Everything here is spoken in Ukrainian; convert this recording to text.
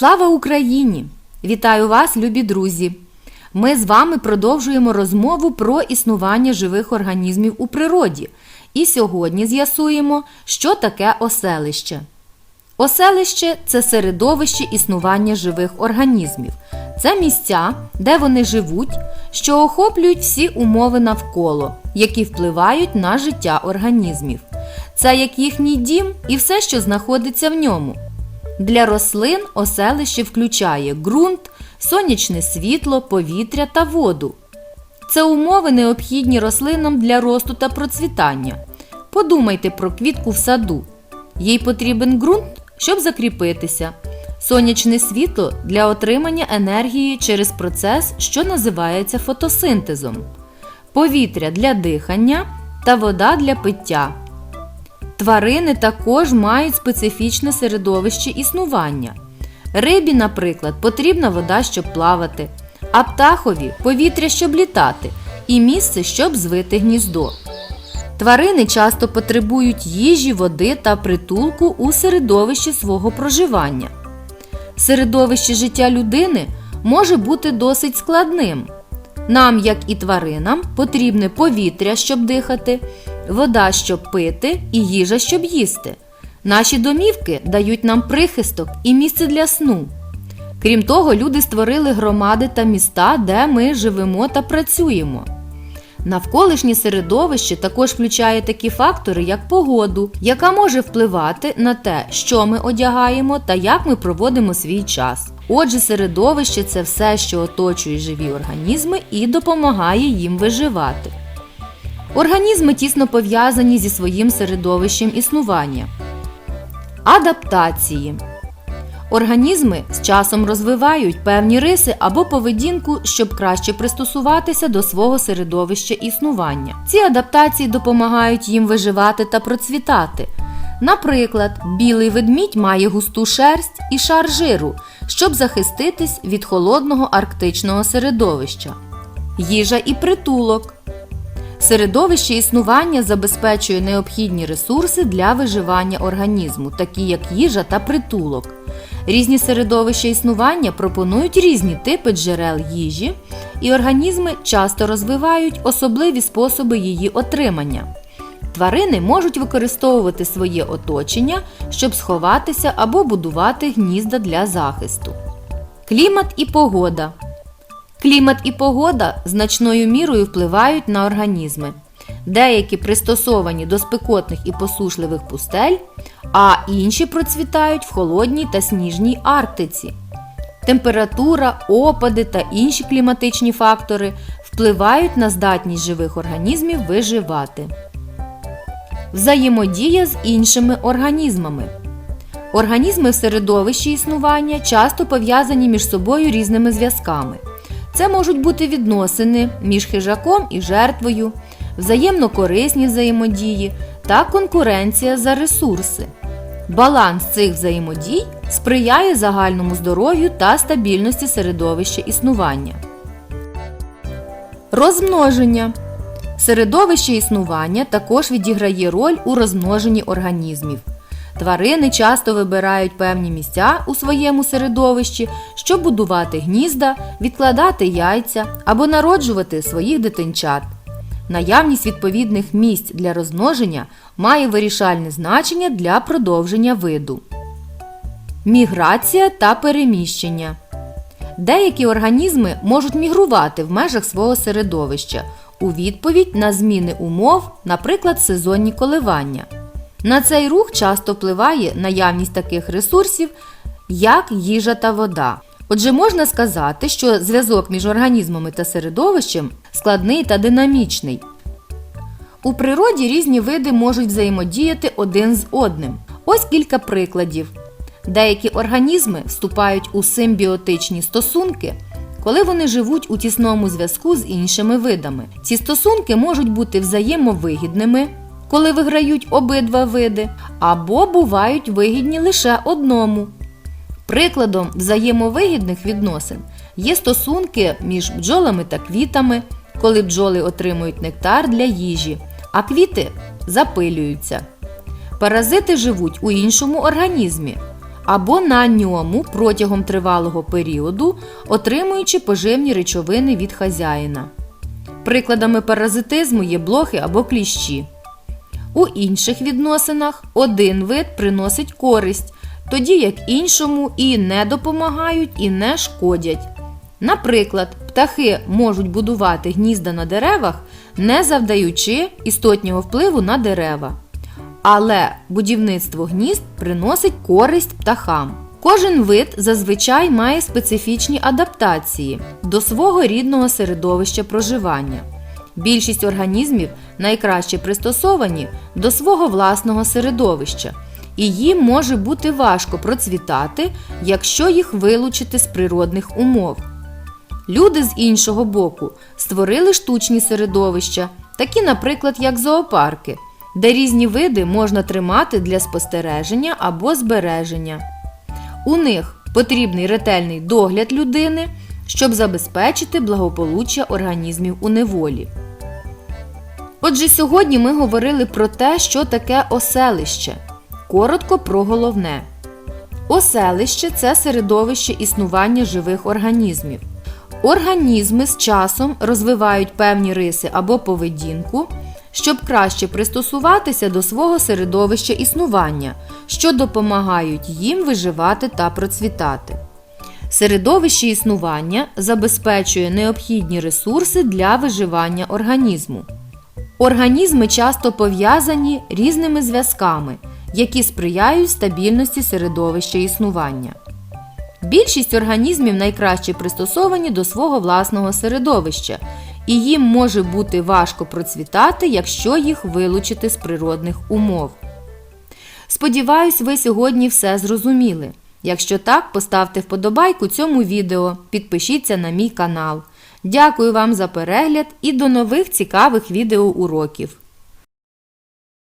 Слава Україні! Вітаю вас, любі друзі! Ми з вами продовжуємо розмову про існування живих організмів у природі. І сьогодні з'ясуємо, що таке оселище. Оселище це середовище існування живих організмів. Це місця, де вони живуть, що охоплюють всі умови навколо, які впливають на життя організмів. Це як їхній дім і все, що знаходиться в ньому. Для рослин оселище включає ґрунт, сонячне світло, повітря та воду. Це умови необхідні рослинам для росту та процвітання. Подумайте про квітку в саду. Їй потрібен ґрунт, щоб закріпитися, сонячне світло для отримання енергії через процес, що називається фотосинтезом, повітря для дихання та вода для пиття. Тварини також мають специфічне середовище існування. Рибі, наприклад, потрібна вода, щоб плавати, а птахові повітря, щоб літати, і місце, щоб звити гніздо. Тварини часто потребують їжі, води та притулку у середовищі свого проживання. Середовище життя людини може бути досить складним. Нам, як і тваринам, потрібне повітря, щоб дихати, вода, щоб пити, і їжа, щоб їсти. Наші домівки дають нам прихисток і місце для сну. Крім того, люди створили громади та міста, де ми живемо та працюємо. Навколишнє середовище також включає такі фактори, як погоду, яка може впливати на те, що ми одягаємо та як ми проводимо свій час. Отже, середовище це все, що оточує живі організми і допомагає їм виживати. Організми тісно пов'язані зі своїм середовищем існування. Адаптації. Організми з часом розвивають певні риси або поведінку, щоб краще пристосуватися до свого середовища існування. Ці адаптації допомагають їм виживати та процвітати. Наприклад, білий ведмідь має густу шерсть і шар жиру, щоб захиститись від холодного арктичного середовища. Їжа і притулок. Середовище існування забезпечує необхідні ресурси для виживання організму, такі як їжа та притулок. Різні середовища існування пропонують різні типи джерел їжі, і організми часто розвивають особливі способи її отримання. Тварини можуть використовувати своє оточення, щоб сховатися або будувати гнізда для захисту. Клімат і погода. Клімат і погода значною мірою впливають на організми. Деякі пристосовані до спекотних і посушливих пустель, а інші процвітають в холодній та сніжній Арктиці. Температура, опади та інші кліматичні фактори впливають на здатність живих організмів виживати. Взаємодія з іншими організмами. Організми в середовищі існування часто пов'язані між собою різними зв'язками. Це можуть бути відносини між хижаком і жертвою, взаємно корисні взаємодії та конкуренція за ресурси. Баланс цих взаємодій сприяє загальному здоров'ю та стабільності середовища існування. Розмноження. Середовище існування також відіграє роль у розмноженні організмів. Тварини часто вибирають певні місця у своєму середовищі, щоб будувати гнізда, відкладати яйця або народжувати своїх дитинчат. Наявність відповідних місць для розмноження має вирішальне значення для продовження виду. Міграція та переміщення. Деякі організми можуть мігрувати в межах свого середовища у відповідь на зміни умов, наприклад, сезонні коливання. На цей рух часто впливає наявність таких ресурсів, як їжа та вода. Отже, можна сказати, що зв'язок між організмами та середовищем складний та динамічний. У природі різні види можуть взаємодіяти один з одним. Ось кілька прикладів. Деякі організми вступають у симбіотичні стосунки, коли вони живуть у тісному зв'язку з іншими видами. Ці стосунки можуть бути взаємовигідними, коли виграють обидва види, або бувають вигідні лише одному. Прикладом взаємовигідних відносин є стосунки між бджолами та квітами, коли бджоли отримують нектар для їжі, а квіти запилюються. Паразити живуть у іншому організмі, або на ньому протягом тривалого періоду, отримуючи поживні речовини від хазяїна. Прикладами паразитизму є блохи або кліщі. У інших відносинах один вид приносить користь, тоді як іншому і не допомагають, і не шкодять. Наприклад, птахи можуть будувати гнізда на деревах, не завдаючи істотнього впливу на дерева. Але будівництво гнізд приносить користь птахам. Кожен вид зазвичай має специфічні адаптації до свого рідного середовища проживання. Більшість організмів найкраще пристосовані до свого власного середовища, і їм може бути важко процвітати, якщо їх вилучити з природних умов. Люди з іншого боку створили штучні середовища, такі, наприклад, як зоопарки, де різні види можна тримати для спостереження або збереження. У них потрібний ретельний догляд людини, щоб забезпечити благополуччя організмів у неволі. Отже, сьогодні ми говорили про те, що таке оселище. Коротко про головне. Оселище це середовище існування живих організмів. Організми з часом розвивають певні риси або поведінку, щоб краще пристосуватися до свого середовища існування, що допомагають їм виживати та процвітати. Середовище існування забезпечує необхідні ресурси для виживання організму. Організми часто пов'язані різними зв'язками, які сприяють стабільності середовища існування. Більшість організмів найкраще пристосовані до свого власного середовища, і їм може бути важко процвітати, якщо їх вилучити з природних умов. Сподіваюсь, ви сьогодні все зрозуміли. Якщо так, поставте вподобайку цьому відео, підпишіться на мій канал. Дякую вам за перегляд і до нових цікавих відеоуроків!